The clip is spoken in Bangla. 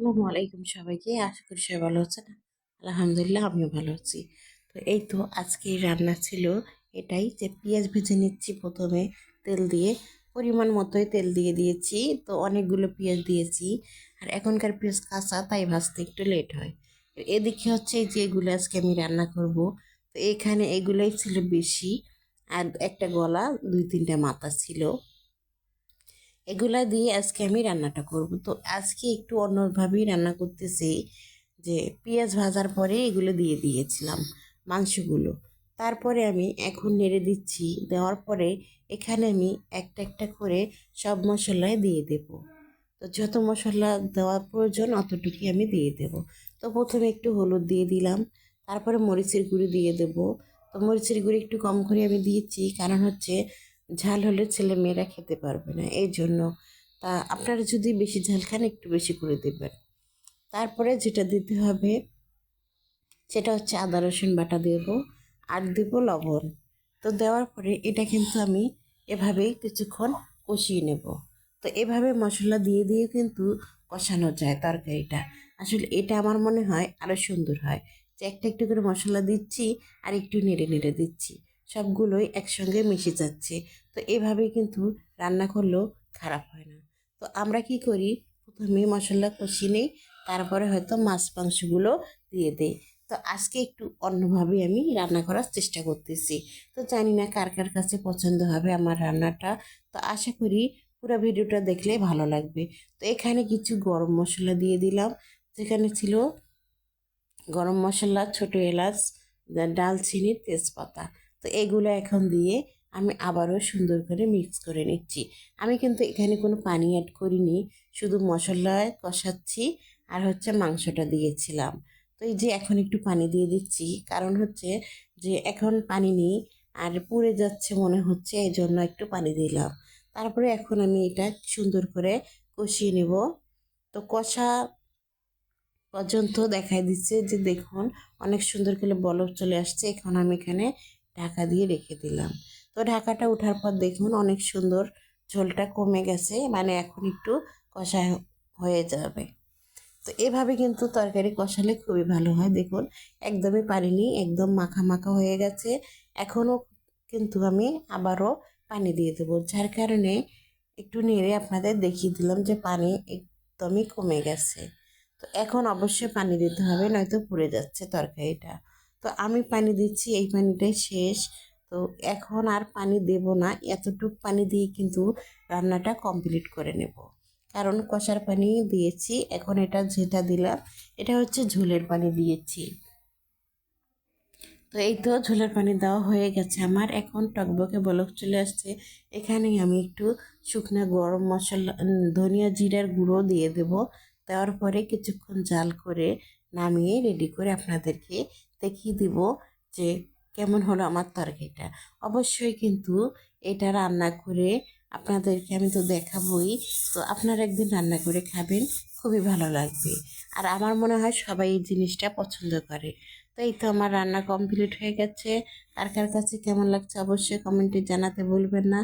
আসসালামু আলাইকুম সবাইকে। আশা করি সবাই ভালো আছেন। আলহামদুলিল্লাহ, আমিও ভালো আছি। তো এই তো আজকে রান্না ছিল এটাই যে পেঁয়াজ ভেজে নিচ্ছি প্রথমে তেল দিয়ে। পরিমাণ মতোই তেল দিয়ে দিয়েছি। তো অনেকগুলো পেঁয়াজ দিয়েছি। আর এখনকার পেঁয়াজ কাঁচা, তাই ভাজতে একটু লেট হয়। এদিকে হচ্ছে যে এগুলো আজকে আমি রান্না করব। তো এখানে এগুলোই ছিল বেশি। আর একটা গলা, দুই তিনটা মাথা ছিল। এগুলা দিয়ে আজকে আমি রান্নাটা করব। তো আজকে একটু অন্যভাবেই রান্না করতেছি যে পেঁয়াজ ভাজার পরে এগুলো দিয়ে দিয়েছিলাম মাংসগুলো। তারপরে আমি এখন নেড়ে দিচ্ছি, দেওয়ার পরে এখানে আমি একটা একটা করে সব মশলায় দিয়ে দেব। তো যত মশলা দেওয়ার প্রয়োজন অতটুকুই আমি দিয়ে দেব। তো প্রথমে একটু হলুদ দিয়ে দিলাম, তারপরে মরিচের গুঁড়ি দিয়ে দেব। তো মরিচের গুঁড়ি একটু কম করে আমি দিয়েছি, কারণ হচ্ছে ঝাল হলে ছেলে মেয়েরা খেতে পারবে না। এই জন্য তা আপনারা যদি বেশি ঝাল খান, একটু বেশি করে দেবেন। তারপরে যেটা দিতে হবে, সেটা হচ্ছে আদা, রসুন বাটা দেব আর দেবো লবণ। তো দেওয়ার পরে এটা কিন্তু আমি এভাবেই কিছুক্ষণ কষিয়ে নেব। তো এভাবে মশলা দিয়ে দিয়ে কিন্তু কষানো যায় তরকারিটা। আসলে এটা আমার মনে হয় আরও সুন্দর হয়। যে একটা একটু করে মশলা দিচ্ছি আর একটু নেড়ে নেড়ে দিচ্ছি। সবগুলোই একসঙ্গে মিশে যাচ্ছে। তো এভাবে কিন্তু রান্না করলেও খারাপ হয় না। তো আমরা কি করি? প্রথমে মশলা কষিয়ে নিই, তারপরে হয়তো মাছ, মাংসগুলো দিয়ে দেই। তো আজকে একটু অন্যভাবে আমি রান্না করার চেষ্টা করতেছি। তো জানি না কার কার কাছে পছন্দ হবে আমার রান্নাটা। তো আশা করি পুরো ভিডিওটা দেখলে ভালো লাগবে। তো এখানে কিছু গরম মশলা দিয়ে দিলাম। যেখানে ছিল গরম মশলা, ছোটো এলাচ ডালচিনি, তেজপাতা। তো এগুলো এখন দিয়ে আমি আবারও সুন্দর করে মিক্স করে নিচ্ছি। আমি কিন্তু এখানে কোনো পানি অ্যাড করিনি, শুধু মশলায় কষাচ্ছি আর হচ্ছে মাংসটা দিয়েছিলাম। তো এই যে এখন একটু পানি দিয়ে দিচ্ছি, কারণ হচ্ছে যে এখন পানি নেই আর পুড়ে যাচ্ছে মনে হচ্ছে এই জন্য একটু পানি দিলাম। তারপরে এখন আমি এটা সুন্দর করে কষিয়ে নেব। তো কষা পর্যন্ত দেখাই দিচ্ছে যে দেখুন, অনেক সুন্দর করে বলক চলে আসছে। এখন আমি এখানে ঢাকা দিয়ে রেখে দিলাম। তো ঢাকাটা ওঠার পর দেখুন অনেক সুন্দর ঝোলটা কমে গেছে মানে এখন একটু কষা হয়ে যাবে। তো এভাবে কিন্তু তরকারি কষালে খুবই ভালো হয়। দেখুন একদমই পারিনি, একদম মাখা মাখা হয়ে গেছে। এখনও কিন্তু আমি আবারও পানি দিয়ে দেবো, যার কারণে একটু নেড়ে আপনাদের দেখিয়ে দিলাম যে পানি একদমই কমে গেছে। তো এখন অবশ্যই পানি দিতে হবে, নয়তো পুড়ে যাচ্ছে তরকারিটা। তো আমি পানি দিচ্ছি, এই পানিটাই শেষ। তো এখন আর পানি দেব না, এতটুক পানি দিয়ে কিন্তু রান্নাটা কমপ্লিট করে নেব। কারণ কষার পানি দিয়েছি, এখন এটা যেটা দিলাম। এটা হচ্ছে ঝোলের পানি দিয়েছি। তো এই তো ঝোলের পানি দেওয়া হয়ে গেছে আমার। এখন টকবকে বলক চলে আসছে। এখানে আমি একটু শুকনা গরম মশলা ধনিয়া জিরার গুঁড়ো দিয়ে দেব। দেওয়ার পরে কিছুক্ষণ জাল করে নামিয়ে রেডি করে আপনাদেরকে দেখিয়ে দিব যে কেমন হলো আমার তরকারিটা। অবশ্যই কিন্তু এটা রান্না করে আপনাদেরকে আমি তো দেখাবই, তো আপনারা একদিন রান্না করে খাবেন, খুবই ভালো লাগবে। আর আমার মনে হয় সবাই এই জিনিসটা পছন্দ করে। তো এই তো আমার রান্না কমপ্লিট হয়ে গেছে। কার কার কাছে কেমন লাগছে অবশ্যই কমেন্টে জানাতে ভুলবেন না।